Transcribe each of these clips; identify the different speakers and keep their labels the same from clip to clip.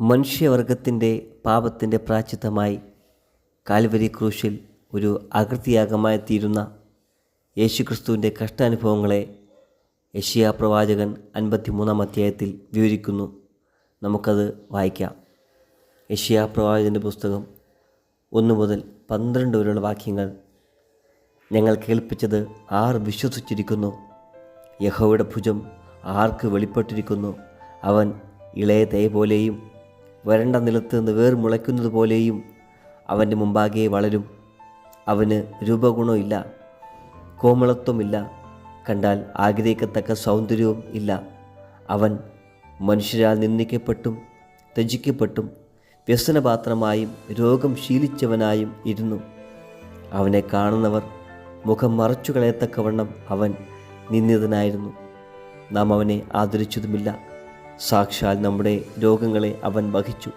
Speaker 1: മനുഷ്യവർഗത്തിന്റെ പാപത്തിന്റെ പ്രാച്ചിത്തമായി കാൽവരി ക്രൂശിൽ ഒരു അകൃതിയാഗമായി തീരുന്ന യേശുക്രിസ്തുവിന്റെ കഷ്ടാനുഭവങ്ങളെ യഷിയ പ്രവാചകൻ അൻപത്തിമൂന്നാം അധ്യായത്തിൽ വിവരിക്കുന്നു. നമുക്കത് വായിക്കാം. യഷിയ പ്രവാചകന്റെ പുസ്തകം ഒന്ന് മുതൽ പന്ത്രണ്ട് വരെയുള്ള വാക്യങ്ങൾ ഞങ്ങൾ കേൾപ്പിച്ചത് ആർ വിശ്വസിച്ചിരിക്കുന്നു? യഹോയുടെ ഭുജം ആർക്ക് വെളിപ്പെട്ടിരിക്കുന്നു? അവൻ ഇളയ തേ പോലെയും വരണ്ട നിലത്ത് നിന്ന് വേർ മുളയ്ക്കുന്നത് പോലെയും അവന്റെ മുമ്പാകെ വളരും. അവന് രൂപഗുണമില്ല കോമളത്വമില്ല. കണ്ടാൽ ആഗ്രഹിക്കത്തക്ക സൗന്ദര്യവും ഇല്ല. അവൻ മനുഷ്യരാൽ നിന്ദിക്കപ്പെട്ടും ത്യജിക്കപ്പെട്ടും വ്യസനപാത്രമായും രോഗം ശീലിച്ചവനായും ഇരുന്നു. അവനെ കാണുന്നവർ മുഖം മറച്ചു കളയത്തക്കവണ്ണം അവൻ നിന്ദിതനായിരുന്നു. നാം അവനെ ആദരിച്ചതുമില്ല. സാക്ഷാൽ നമ്മുടെ രോഗങ്ങളെ അവൻ വഹിച്ചു.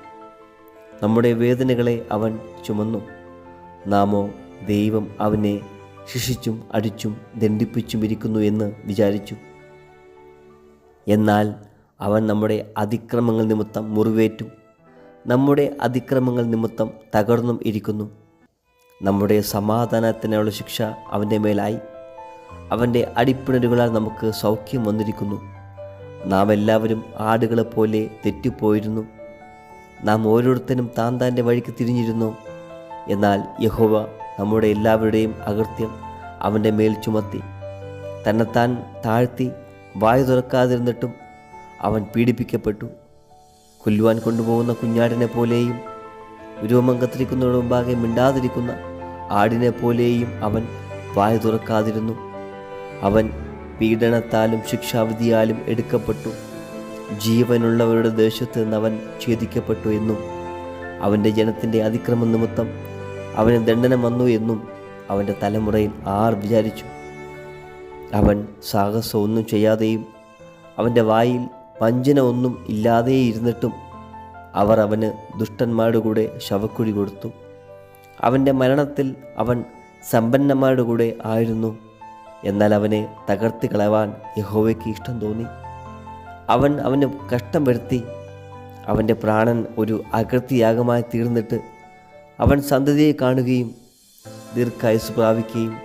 Speaker 1: നമ്മുടെ വേദനകളെ അവൻ ചുമന്നു. നാമോ ദൈവം അവനെ ശിക്ഷിച്ചും അടിച്ചും ദണ്ഡിപ്പിച്ചും ഇരിക്കുന്നു എന്ന് വിചാരിച്ചു. എന്നാൽ അവൻ നമ്മുടെ അതിക്രമങ്ങൾ നിമിത്തം മുറിവേറ്റു. നമ്മുടെ അതിക്രമങ്ങൾ നിമിത്തം തകർന്നും ഇരിക്കുന്നു. നമ്മുടെ സമാധാനത്തിനുള്ള ശിക്ഷ അവന്റെ മേലായി. അവന്റെ അടിപ്പിണരുകളാൽ നമുക്ക് സൗഖ്യം വന്നിരിക്കുന്നു. നാം എല്ലാവരും ആടുകളെപ്പോലെ തെറ്റിപ്പോയിരുന്നു. നാം ഓരോരുത്തരും താൻ താന്റെ വഴിക്ക് തിരിഞ്ഞിരുന്നു. എന്നാൽ യഹോവ നമ്മുടെ എല്ലാവരുടെയും അകൃത്യം അവന്റെ മേൽ ചുമത്തി. തന്നെത്താൻ താഴ്ത്തി വായു തുറക്കാതിരുന്നിട്ടും അവൻ പീഡിപ്പിക്കപ്പെട്ടു. കൊല്ലുവാൻ കൊണ്ടുപോകുന്ന കുഞ്ഞാടിനെ പോലെയും രൂപം കത്തിരിക്കുന്നതിന് മുമ്പാകെ മിണ്ടാതിരിക്കുന്ന ആടിനെ പോലെയും അവൻ വായ തുറക്കാതിരുന്നു. അവൻ പീഡനത്താലും ശിക്ഷാവിധിയാലും എടുക്കപ്പെട്ടു. ജീവനുള്ളവരുടെ ദേശത്ത് നിന്ന് അവൻ ഛേദിക്കപ്പെട്ടു എന്നും അവന്റെ ജനത്തിന്റെ അതിക്രമം നിമിത്തം അവന് ദണ്ഡനം വന്നു എന്നും അവന്റെ തലമുറയിൽ ആർ വിചാരിച്ചു. അവൻ സാഹസം ഒന്നും ചെയ്യാതെയും അവന്റെ വായിൽ വഞ്ചന ഒന്നും ഇല്ലാതെ ഇരുന്നിട്ടും അവർ അവന് ദുഷ്ടന്മാരുടെ കൂടെ ശവക്കുഴി കൊടുത്തു. അവന്റെ മരണത്തിൽ അവൻ സമ്പന്നന്മാരുടെ കൂടെ ആയിരുന്നു. എന്നാൽ അവനെ തകർത്തി കളവാൻ യഹോവയ്ക്ക് ഇഷ്ടം തോന്നി. അവൻ അവന് കഷ്ടം വരുത്തി അവന്റെ പ്രാണൻ ഒരു അകൃതിയാഗമായി തീർന്നിട്ട് അവൻ സന്തതിയെ കാണുകയും ദീർഘായുസ് പ്രാപിക്കുകയും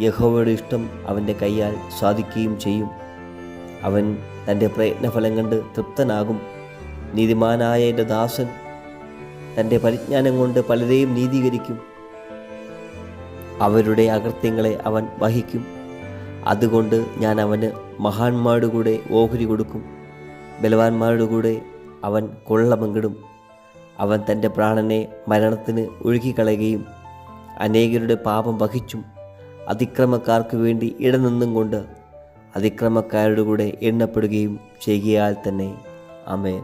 Speaker 1: യഹോവയുടെ ഇഷ്ടം അവന്റെ കൈയാൽ സാധിക്കുകയും ചെയ്യും. അവൻ തന്റെ പ്രയത്നഫലം കണ്ട് തൃപ്തനാകും. നീതിമാനായ എന്റെ ദാസൻ തന്റെ പരിജ്ഞാനം കൊണ്ട് പലരെയും നീതീകരിക്കും. അവരുടെ അകൃത്യങ്ങളെ അവൻ വഹിക്കും. അതുകൊണ്ട് ഞാൻ അവന് മഹാന്മാരുടെ കൂടെ ഓഹരി കൊടുക്കും. ബലവാന്മാരുടെ കൂടെ അവൻ കൊള്ള പങ്കിടും. അവൻ തന്റെ പ്രാണനെ മരണത്തിന് ഒഴുകിക്കളയുകയും അനേകരുടെ പാപം വഹിച്ചും അതിക്രമക്കാർക്ക് വേണ്ടി ഇടനിന്നും കൊണ്ട് അതിക്രമക്കാരുടെ കൂടെ എണ്ണപ്പെടുകയും ചെയ്യുകയാൽ തന്നെ. അമേ